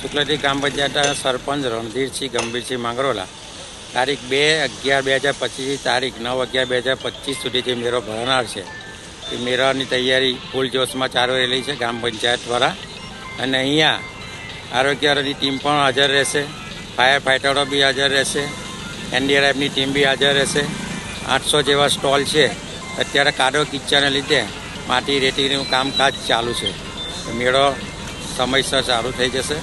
શુક્લજી ગામ પંચાયતના સરપંચ રણધીરસિંહ ગંભીરસિંહ માંગરોલા. તારીખ બે અગિયાર બે હજાર પચીસથી તારીખ નવ અગિયાર બે હજાર પચીસ સુધી જે મેળો ભરનાર છે. એ મેળાની તૈયારી ફૂલ જોશમાં ચાલુ રહેલી છે ગ્રામ પંચાયત દ્વારા. અને અહીંયા આરોગ્યની ટીમ પણ હાજર રહેશે. ફાયર ફાઇટરો બી હાજર રહેશે. એનડીઆરએફની ટીમ બી હાજર રહેશે. આઠસો જેવા સ્ટોલ છે. અત્યારે કાઢો કિચ્ચાને લીધે માટી રેતીનું કામકાજ ચાલુ છે. મેળો સમયસર ચાલુ થઈ જશે.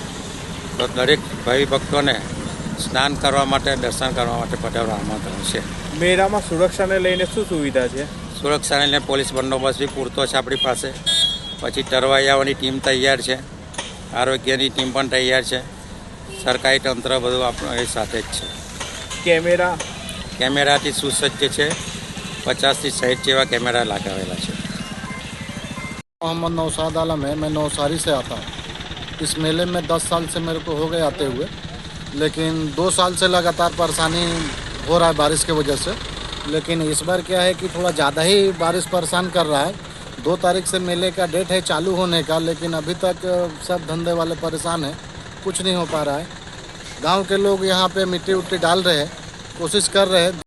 તો દરેક ભાવિ ભક્તોને સ્નાન કરવા માટે દર્શન કરવા માટે પધારવા આમંત્રણ છે. મેળામાં સુરક્ષાને લઈને શું સુવિધા છે? સુરક્ષાને લઈને પોલીસ બંદોબસ્ત બી પૂરતો છે આપણી પાસે. પછી તરવૈયાઓની ટીમ તૈયાર છે. આરોગ્યની ટીમ પણ તૈયાર છે. સરકારી તંત્ર બધું આપણું એ સાથે જ છે. કેમેરા? કેમેરાથી સુસજ્જ છે. પચાસથી સાઠ જેવા કેમેરા લગાવેલા છે मोहम्मद नौशाद आलम है मैं नौसारी से आता हूँ इस मेले में दस साल से मेरे को हो गए आते हुए लेकिन दो साल से लगातार परेशानी हो रहा है बारिश की वजह से लेकिन इस बार क्या है कि थोड़ा ज़्यादा ही बारिश परेशान कर रहा है दो तारीख से मेले का डेट है चालू होने का लेकिन अभी तक सब धंधे वाले परेशान हैं कुछ नहीं हो पा रहा है गांव के लोग यहाँ पे मिट्टी उट्टी डाल रहे हैं कोशिश कर रहे हैं